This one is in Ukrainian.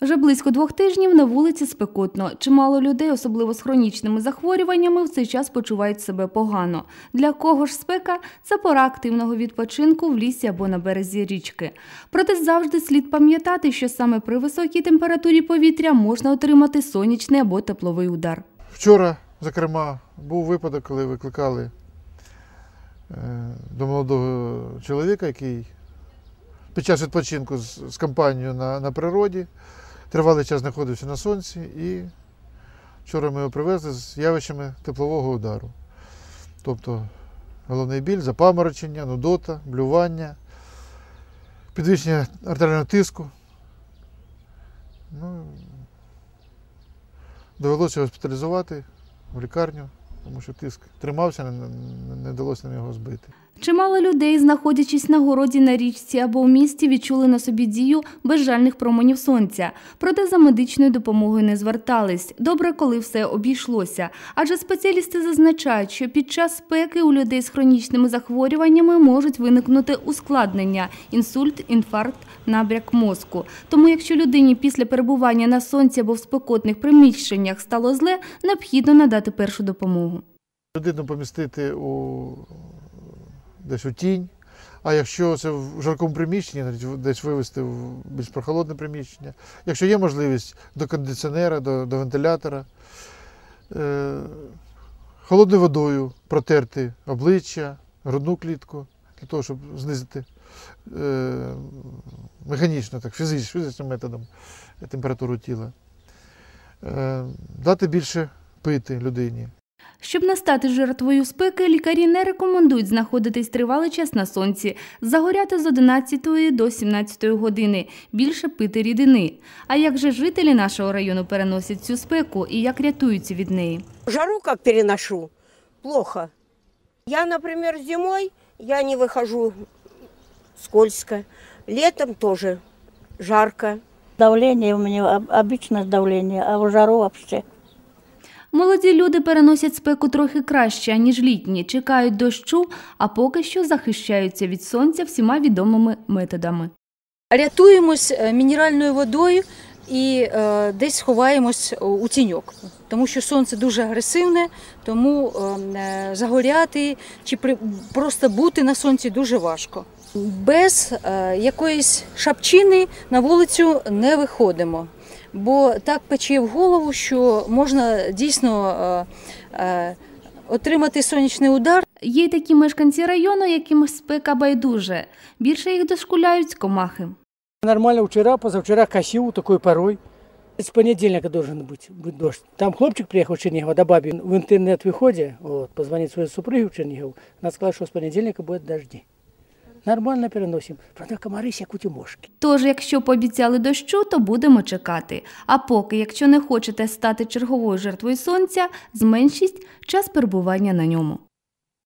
Вже близько двох тижнів на вулиці спекотно. Чимало людей, особливо з хронічними захворюваннями, в цей час почувають себе погано. Для кого ж спека це пора активного відпочинку в лісі або на березі річки. Проте завжди слід пам'ятати, що саме при високій температурі повітря можна отримати сонячний або тепловий удар. Вчора, зокрема, був випадок, коли викликали е, до молодого чоловіка, який під час відпочинку з, з компанією на, на природі тривалий час знаходився на сонці, і вчора ми його привезли з явищами теплового удару. Тобто головний біль, запаморочення, нудота, блювання, підвищення артеріального тиску. Ну, довелося госпіталізувати в лікарню, тому що тиск тримався, не, вдалося на нього збити. Чимало людей, знаходячись на городі на річці або в місті, відчули на собі дію безжальних променів сонця. Проте за медичною допомогою не звертались. Добре, коли все обійшлося. Адже спеціалісти зазначають, що під час спеки у людей з хронічними захворюваннями можуть виникнути ускладнення інсульт, інфаркт, набряк мозку. Тому, якщо людині після перебування на сонці або в спекотних приміщеннях стало зле, необхідно надати першу допомогу. Людину помістити у десь у тінь. А якщо це в жаркому приміщенні, десь вивезти в більш прохолодне приміщення, якщо є можливість до кондиціонера, до, до вентилятора, е, холодною водою протерти обличчя, грудну клітку, для того, щоб знизити е, механічно, так, фізич, фізичним методом температуру тіла. Е, дати більше пити людині. Щоб не стати жертвою спеки, лікарі не рекомендують знаходитись тривалий час на сонці, загоряти з 11 до 17 години, більше пити рідини. А як же жителі нашого району переносять цю спеку і як рятуються від неї? Жару как переношу? Плохо. Я, например, зимой я не выхожу скользко. Летом тоже жарко. Давление у меня об- обычно давление, а в жару вообще. Молоді люди переносять спеку трохи краще, ніж літні, чекають дощу, а поки що захищаються від сонця всіма відомими методами. рятуємось е, мінеральною водою і е, десь ховаємось у тіньок, тому що сонце дуже агресивне, тому е, загоряти чи при, просто бути на сонці дуже важко. Без якоїсь шапчини на вулицю не виходимо, бо так пече в голову, що можна дійсно е, е, отримати сонячний удар. Є й такі мешканці району, яким спека байдуже. Більше їх дошкуляють комахи. Нормально вчера, позавчера косил такой порой. С понедельника должен быть, быть дождь. Там хлопчик приехал в Чернигов, до баби в интернет-выходе, вот, позвонить своей супруге в Чернигов. Она сказала, что с понедельника будет дожди. Нормально переносимо. Правда, комари як у тімошки. Тож, якщо пообіцяли дощу, то будемо чекати. А поки, якщо не хочете стати черговою жертвою сонця, зменшіть час перебування на ньому.